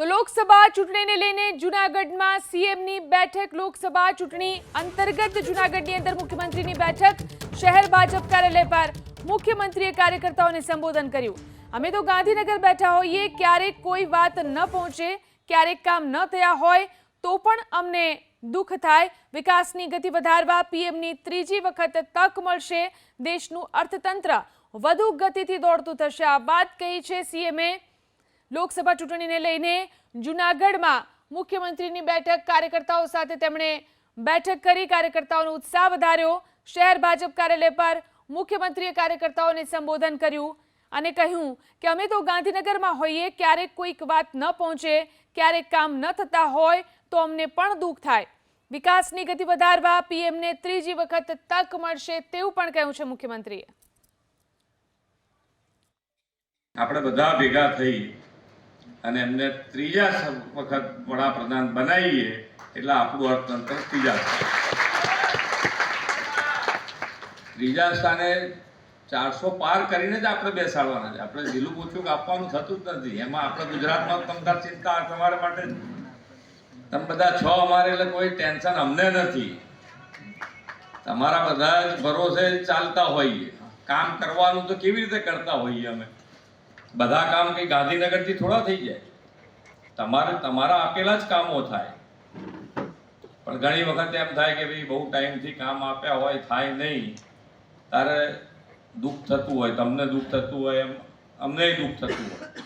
તો લોકસભા ચૂંટણીને લઈને જૂનાગઢમાં સીએમની બેઠક, લોકસભા ચૂંટણી અંતર્ગત જૂનાગઢની અંદર મુખ્યમંત્રીની બેઠક, શહેર ભાજપ કાર્યાલય પર મુખ્યમંત્રીએ કાર્યકર્તાઓને સંબોધન કર્યું. અમે તો ગાંધીનગર બેઠા હોઈએ, ક્યારેક કોઈ વાત ન પહોંચે, ક્યારેક કામ ન થયા હોય, તો પણ અમને દુઃખ થાય. વિકાસની ગતિ વધારવા પીએમની ત્રીજી વખત તક મળશે. દેશનું અર્થતંત્ર વધુ ગતિથી દોડતું થશે. આ વાત કહી છે સીએમએ લોકસભા ચૂંટણીને લઈને જૂનાગઢમાં મુખ્યમંત્રીની બેઠક કાર્યકર્તાઓ સાથે તેમણે બેઠક કરી. કાર્યકર્તાઓનો ઉત્સાહ વધાર્યો. શહેર ભાજપ કાર્યાલય પર મુખ્યમંત્રીએ કાર્યકર્તાઓને સંબોધન કર્યું અને કહ્યું કે અમે તો ગાંધીનગરમાં હોઈએ, ક્યારેક કોઈક વાત ન પહોંચે, ક્યારેક કામ ન થતા હોય તો અમને પણ દુઃખ થાય. વિકાસની ગતિ વધારવા પીએમને ત્રીજી વખત તક મળશે તેવું પણ કહ્યું છે મુખ્યમંત્રીએ. આપણે બધા ભેગા થઈ અને એમને ત્રીજા વખત વડાપ્રધાન બનાવીએ એટલે આપણું અર્થતંત્ર ત્રીજા ત્રીજા સ્થાને ચારસો પાર કરીને જ આપણે બેસાડવાના છે. આપણે ઝીલું પૂછ્યું કે આપવાનું થતું જ નથી. એમાં આપણે ગુજરાતમાં તમતાર ચિંતા તમારા માટે. તમે બધા છો અમારે એટલે કોઈ ટેન્શન અમને નથી. તમારા બધા જ ભરોસે ચાલતા હોઈએ. કામ કરવાનું તો કેવી રીતે કરતા હોઈએ અમે? બધા કામ કઈ ગાંધીનગરથી થોડા થઈ જાય. તમારે, તમારા આપેલા જ કામો થાય. પણ ઘણી વખત એમ થાય કે ભાઈ, બહુ ટાઈમથી કામ આપ્યા હોય, થાય નહીં. તારે દુઃખ થતું હોય, તમને દુઃખ થતું હોય, એમ, અમને દુઃખ થતું હોય.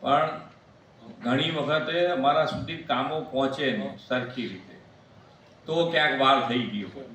પણ ઘણી વખતે અમારા સુધી કામો પહોંચે નહીં સરખી રીતે. તો ક્યાંક વાર થઈ ગયો.